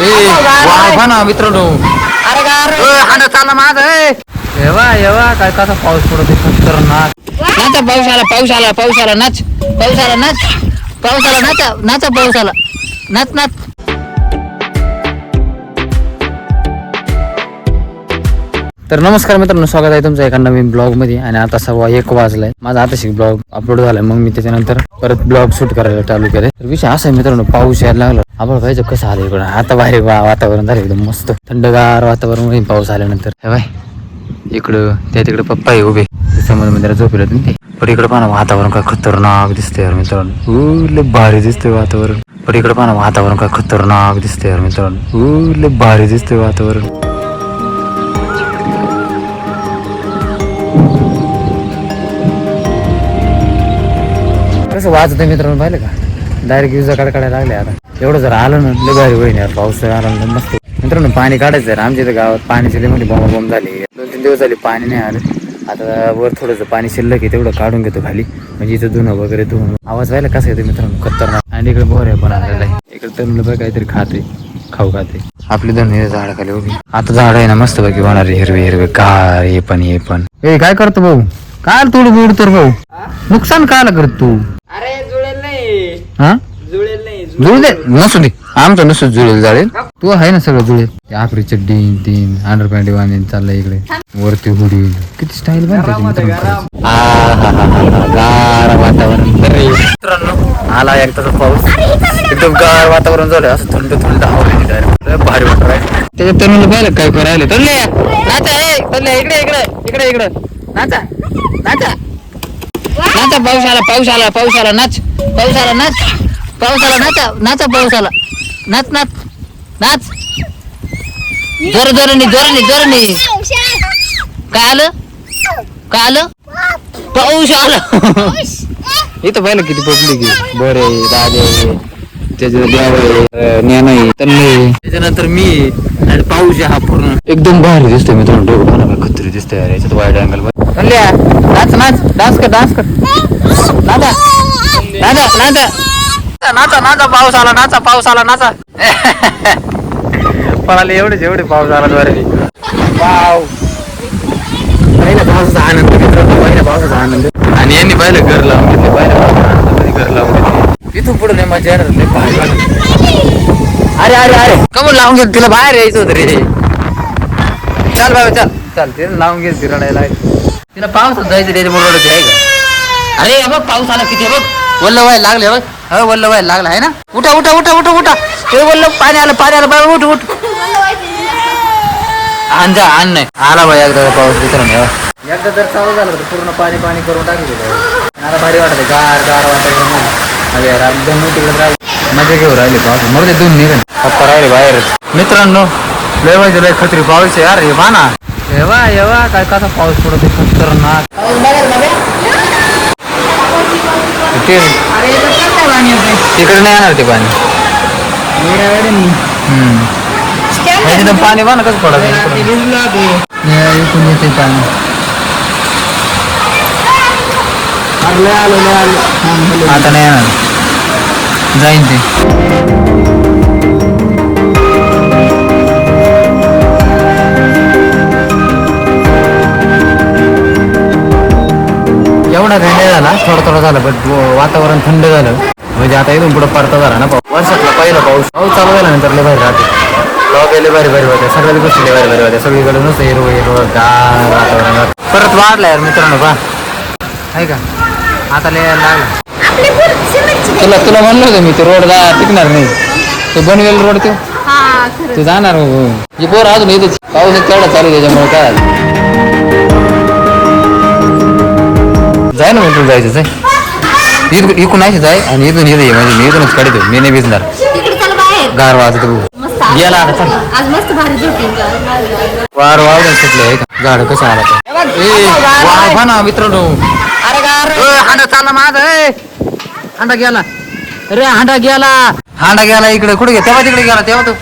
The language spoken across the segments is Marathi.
वाहा ना मित्रांनो. अरे गार हांडा चालला माझा येवा येवा काय कसा पाऊस पडतो खतरनाक नाचा पाऊस आला पाऊस आला पाऊस आला नाच. पाऊस आला नाच. पाऊस आला नाचा नाचा पाऊस आला. नाच नाच. तर नमस्कार मित्रांनो स्वागत आहे तुमचं एका नवीन ब्लॉगमध्ये आणि आता सव्वा एक वाजलाय. माझा आता ब्लॉग अपलोड झालाय मग मी त्याच्यानंतर परत ब्लॉग शूट करायला चालू केले तर विषय असा आहे मित्रांनो पाऊस यायला लागला. आपण पाहिजे कसं आलं इकडं? आता बाहेर वातावरण झालं एकदम मस्त. थंडगार वातावरण पाऊस आल्यानंतर. हे बाय इकडं त्या तिकडे पप्पा आहे उभे. समज मंदिरात झोपेल होते ते. पण इकडे पाहा वातावरण काय खतरनाक दिसतंय यार मित्रांनो. ऊ, लय भारी दिसतंय वातावरण. पण इकडे पाहा वातावरण काय खतरनाक दिसतंय यार मित्रांनो. ऊ, लय भारी दिसतंय वातावरण. कसं वाजत मित्रांनो पाहिलं का? डायरेक्ट युजा काढायला लागले आता. एवढं जर आलं ना लय भारी होईल यार पाऊस आला ना मस्त. मित्रांनो पाणी काढायचं यार आमच्या इथं गावात पाण्याची लय मोठी बॉम्ब बॉम्ब झाली. दोन तीन दिवस झाले पाणी नाही आलं. आता वर थोडंसं पाणी शिल्लक आहे तेवढं काढून घेतो खाली. म्हणजे इथं धुणं वगैरे धुवून आवाज व्हायला कसं येतो मित्रांनो? खतरनाक. आणि इकडे बोर पण आलेला आहे इकडे तरुण मुलं बघ काहीतरी खाते खाऊ खाते आपली दोन झाड खाली उभी. आता झाड आहे ना मस्त पैकी होणार हिरवे हिरवे कार हे पण हे पण. ए काय करतो भाऊ? काय तोड बोड तर भाऊ. नुकसान कायला करत तू. अरे जुळेल नाही. हा? जुळेल नाही जुळू दे. नसू दे. आमचं नसू जुळेल जाळेल. तू आहे ना सगळं जुळेल. ते आखरी चड्डी तीन अंडर पॅन्ट बांधून चाललंय इकडे. वरती हुडी. किती स्टाईल गार वातावरण. मित्रांनो आला एकदा पाऊस. एकदम गार वातावरण झालं असं थंड थंड हवा भारी वाटत आहे त्याच्यात तरुण पाहिलं काय करायला? तरुण नाचा इकडे इकडे इकडे इकडे. नाचा. नाचा. नाचा पाऊस आला पाऊस आला पाऊस आला नाच. पाऊस आला नाच. पाऊस आला नाचा नाचा पाऊस आला. नाच नाच. नाच. जोर जोराने जोराने जोराने काय आलं? काय आलं? पाऊस आला. इथं पाहिलं किती पब्लिक आहे. बरे राजे त्याच्यात ज्ञान तन्मय त्याच्यानंतर मी आणि पाऊस हा पूर्ण. एकदम भारी दिसतोय मित्रांनो. डोकं पण खत्री दिसतोय. याच्यात वाईट अँगल मध्ये नाच नाच डान्स कर डान्स कर. नाचा. नाचा नाचा. नाचा नाचा पाऊस आला नाचा पाऊस आला नाचा. पळाले एवढेच एवढे पाऊस आला द्वारे वाव. पहिल्या पावसाचा आनंद मित्रांनो पहिल्या पावसाचा आनंद. आणि यांनी पाहिलं घर लावून घेतले पहिल्या पावसामध्ये घर लावून घेतले इथून पुढे नाही मजा येणार लय भारी अरे अरे अरे. कमून लावून घेत तिला बाहेर यायचं होतं रे. चल बाबा चल. चल तिला लावून घेत ती रडायला तिला पावसात जायचं त्याच्यामुळे रडते आहे का? अरे बघ पाऊस आला किती बघ. वल्ल व्हायला लागले बघ. हा वल्ल व्हायला लागला आहे ना? उठा उठा उठा उठा उठा. ते वल्ल पाणी आलं पाणी आलं बाबा उठ उठ. आण जा आण नाही. आला बाई एकदा पाऊस मित्रांनो एकदा जर चालू झालं तर पूर्ण पाणी पाणी करून टाकले मला भारी वाटत गार गार वाटत अरे यार एकदम तिकडे राहिले मजा घेऊ राहिले पाऊस. ते दोन निघन. पप्पा राहिले बाहेर. मित्रांनो लय वाजले लय खत्री पाऊस आहे यार हे ना. येवा येवा काय कसा पाऊस पडतो खतरनाक. ते तिकडे नाही येणार ते पाणी. हम्म. हे तिथं पाणी बघ ना कसं पडत इथून येते पाणी. आता नाही येणार. जाईन ते. झाला बट वातावरण थंड झालं. म्हणजे आता इथून पुढे परता झाला ना पाऊस. वर्षातला पहिला पाऊस. पाऊस चालू झाल्यानंतर लय भारी राहते. लॉक गेले भारी भारी होते सगळ्या गोष्टी लय भारी भारी होत्या. सगळीकडे नुसतं हिरवं हिरवं गार वातावरण परत वाढला यार मित्रांनो पा आहे का? आता लय लागला. तुला तुला म्हणलं होतं मी ते रोड जा टिकणार नाही. तो बनवेल रोड तो. ते जाणार हो. हे पोर अजून येतेच पाऊस तेवढा चालू आहे त्याच्यामुळे काय? जाय ना म्हणून जायचं जाय. इथून इकडून नाही जाय आणि इथून इथं म्हणजे मी इथूनच काढतो मी नाही भिजणार. तिकडे चल बाहेर. गार वाजत मस्त गेला आता चल. आज मस्त भारी झोपेल वार वावडून सुटले आहे गाड कसं आला तर ए वाह ना मित्रांनो. अरे गार हांडा चालला माझा ए. हांडा गेला. अरे हांडा गेला. हांडा गेला इकडे. कुठे गे तेव्हा तिकडे गेला तेव्हा तो.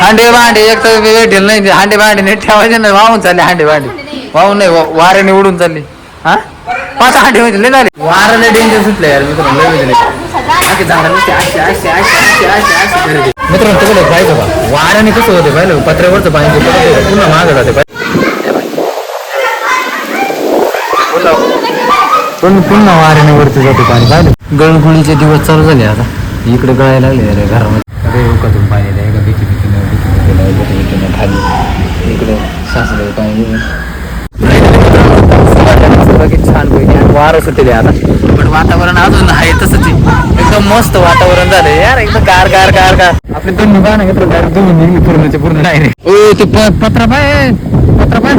हांडे भांडे एक तर भेटेल नाही हांडे भांडे नाही ठेवायचे नाही वाहून चालले हांडे भांडे. वाहून नाही वा- वाऱ्याने उडून चालली. हा? पाच हांडे म्हणजे लय झाले. वाऱ्याला डेंजर सुटले यार मित्रांनो लय म्हणजे मित्रांनो तुम्हाला पाहिजे बा वाऱ्याने कसं होते पाहिलं? पत्र्यावरचं पाणी पुन्हा मागं जाते पण पुन्हा वाऱ्याने वरती जाते पाणी पाहिलं. गळगुळीचे दिवस चालू झाले आता. इकडे गळायला लागले अरे घरामध्ये. अरे पाणी सासरे छान पैकी आणि वारं सुटले आता पण वातावरण अजून आहे तसंच एकदम मस्त वातावरण झालं यार एकदम गार गार गार गार आपले दोन्ही गाणं घेतलं डायरेक्ट दोन्ही निघली पूर्णचे पूर्ण नाही रे ओ ते पत्रा पाय पत्रा पाय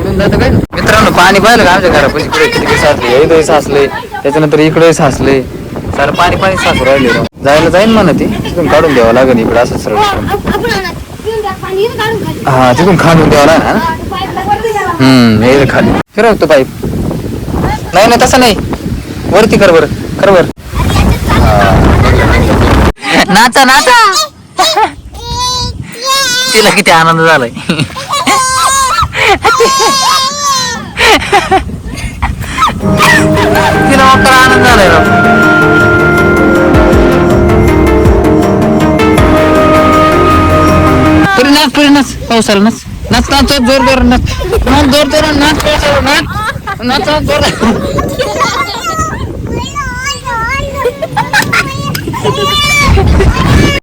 उडून जातं काय मित्रांनो पाणी पाहिलं का आमच्या घरापाशी इकडे किती साचले इकडे साचले त्याच्यानंतर इकडे साचले सारं पाणी पाणी साचू राहिले. जायला जाईन म्हणा ती तिथून काढून द्यावं लागेल. इकडे असं सर्व हा तिथून खांडून द्यावं लागेल ना हम्म हे खाली फिरवतो पाईप नाही नाही तसं नाही वरती कर बर कर बर नाचा नाचा तिला किती आनंद झालाय तिला मोठा आनंद झालाय नाच पुरी नाच पावसाला नाच नाच नाच जोर जोर नाच नाच जोर जोर नाच पावसाला नाच नाच नाच जोर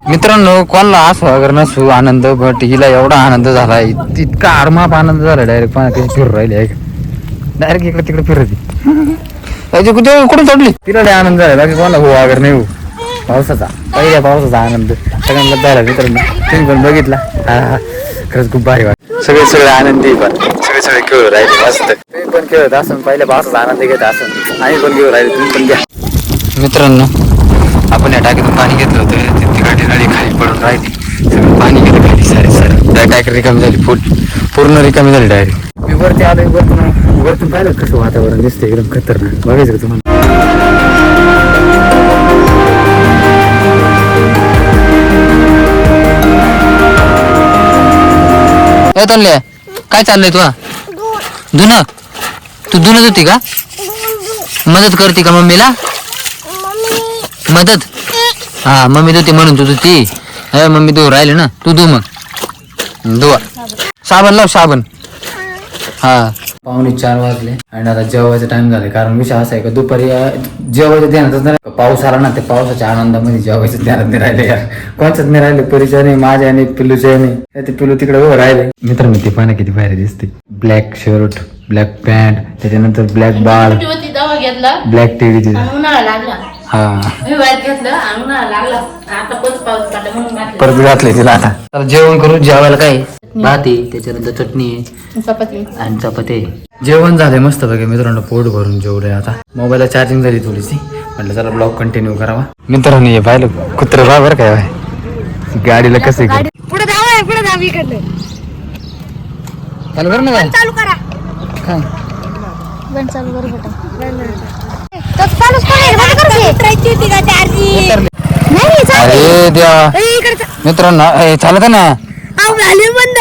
मित्रांनो कोणाला असं वगैरे नसू आनंद बट हिला एवढा आनंद झाला इत- इतका आरमाप आनंद झाला डायरेक्ट पाण्यात फिरू राहिली आहे डायरेक्ट इकडे तिकडे फिरत कुठे चढली तिला आनंद झाला बाकी कोणाला हो वगैरे नाही हो. पावसाचा. पहिल्या पावसाचा आनंद. सगळ्यांना झाला मित्रांनो तुम्ही पण बघितला. हा खरंच खूप भारी वाटत सगळे सगळे आनंदी पण. सगळे सगळे खेळू राहिले मस्त. तुम्ही पण खेळत असं पहिल्या पावसाचा आनंद घेत असं आम्ही पण घेऊ राहिले. तुम्ही पण घ्या. मित्रांनो आपण या टाकीतून पाणी घेतलं होतं. तिकडे नळी खाली पडून राहिली. सगळं पाणी गेलं खाली. सारे सारे. टाकी रिकामी झाली. फुल पूर्ण रिकामी झाली डायरेक्ट मी वरती आलोय. वरतून वरतून पाहिलं कसं वातावरण दिसतं एकदम खतरनाक. बघायचं का तुम्हाला? ए तनले काय चाललंय तुला? धुन तू धुनत होती का? मदत करते का मम्मीला? मदत? हा मम्मी धुती म्हणून तू धुती. अरे मम्मी तू राहिले ना तू धु मग. धुवा. साबण लाव साबण. हा. पावणे चार वाजले आणि आता जेवायचा टाइम झालाय. कारण विषय असा आहे का दुपारी जेवायचं ध्यानातच नाही पाऊस आला ना ते पावसाच्या आनंदामध्ये जेवायचं ध्यानात नाही राहिले यार. कोणच्याच नाही राहिले? पुरीच्या नाही माझ्या नाही पिल्लूच्या नाही. ते पिल्लू तिकडे उभं राहिले. मित्रांनो ती पाण्या किती भारी दिसते. ब्लॅक शर्ट ब्लॅक पॅन्ट त्याच्यानंतर ब्लॅक बाळ. ब्लॅक टीव्ही लागला. हा. मी परत घातलं तिला आता. तर जेवण करू जेवायला काय? भात आहे त्याच्यानंतर चटणी. आहे चपाती. आणि चपाती. आहे जेवण झालंय मस्त बघा मित्रांनो पोट भरून जेवलंय आता. मोबाईलला चार्जिंग झाली थोडीशी. म्हटलं जरा ब्लॉग कंटिन्यू करावा. मित्रांनो हे पाहिलं कुत्र बा बरं काय बाय. गाडीला कसं? पुढे धावा पुढे धावी इकडे चालू कर ना काय चालू करा. काय? बंद चालू बेटा चालूच नाही मित्रांनो चालत ना? आव झाले बंद.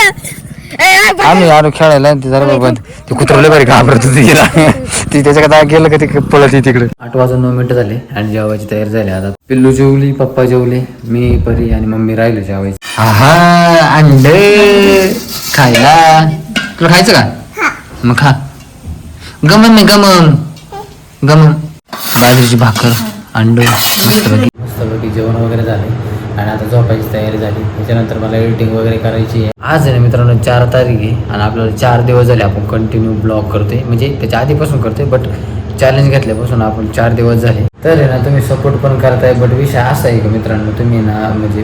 ए आ, बंद. आम्ही आलो खेळायला आणि ते जरा बंद. ते कुत्रले बरी घाबरत होती तिला. ती त्याच्या आता गेलं का ते पळत तिकडे. आठ वाजून नऊ मिनिटं झाले आणि जेवायची तयारी झाली. आता पिल्लू जेवली पप्पा जेवले मी परी आणि मम्मी राहिलो जेवायची. आहा अंडे खायला. तुला खायचं का? मग खा. गमन नाही गमन. गमन. बाजरीची भाकर अंड मस्तपैकी. मस्तपैकी जेवण वगैरे झाले. आणि आता झोपायची तयारी झाली. त्याच्यानंतर मला एडिटिंग वगैरे करायची आहे. आज आहे ना मित्रांनो चार तारीख आहे आणि आपल्याला चार दिवस झाले आपण कंटिन्यू ब्लॉग करतोय. म्हणजे त्याच्या आधीपासून करतोय बट चॅलेंज घेतल्यापासून आपण चार दिवस झाले. तर आहे ना तुम्ही सपोर्ट पण करताय बट विषय असा आहे का मित्रांनो तुम्ही ना म्हणजे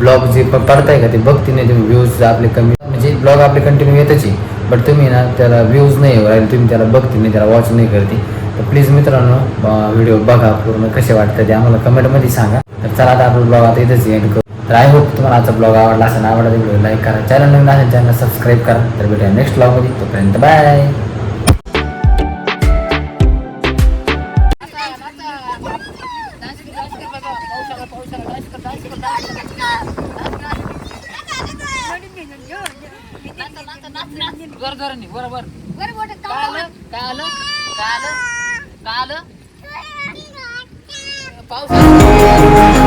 ब्लॉग जे पडताय का ते बघते नाही तुम्ही व्ह्यूज आपले कमी म्हणजे ब्लॉग आपले कंटिन्यू येतच आहे. बट तुम्ही ना त्याला व्ह्यूज नाही राहिले तुम्ही त्याला बघते नाही त्याला वॉच नाही करते. तर प्लीज मित्रांनो व्हिडिओ बघा पूर्ण कसे वाटतं ते आम्हाला कमेंटमध्ये सांगा. चला आता आपण ब्लॉग आता इथेच एंड करू. तर आय होप तुम्हाला आजचा ब्लॉग आवडला असेल आवडला व्हिडिओ लाईक करा चॅनल नवीन असेल चॅनल सबस्क्राईब करा. तर भेटूया नेक्स्ट ब्लॉगमध्ये तोपर्यंत बाय बरोबर काल काल काल काल पाऊस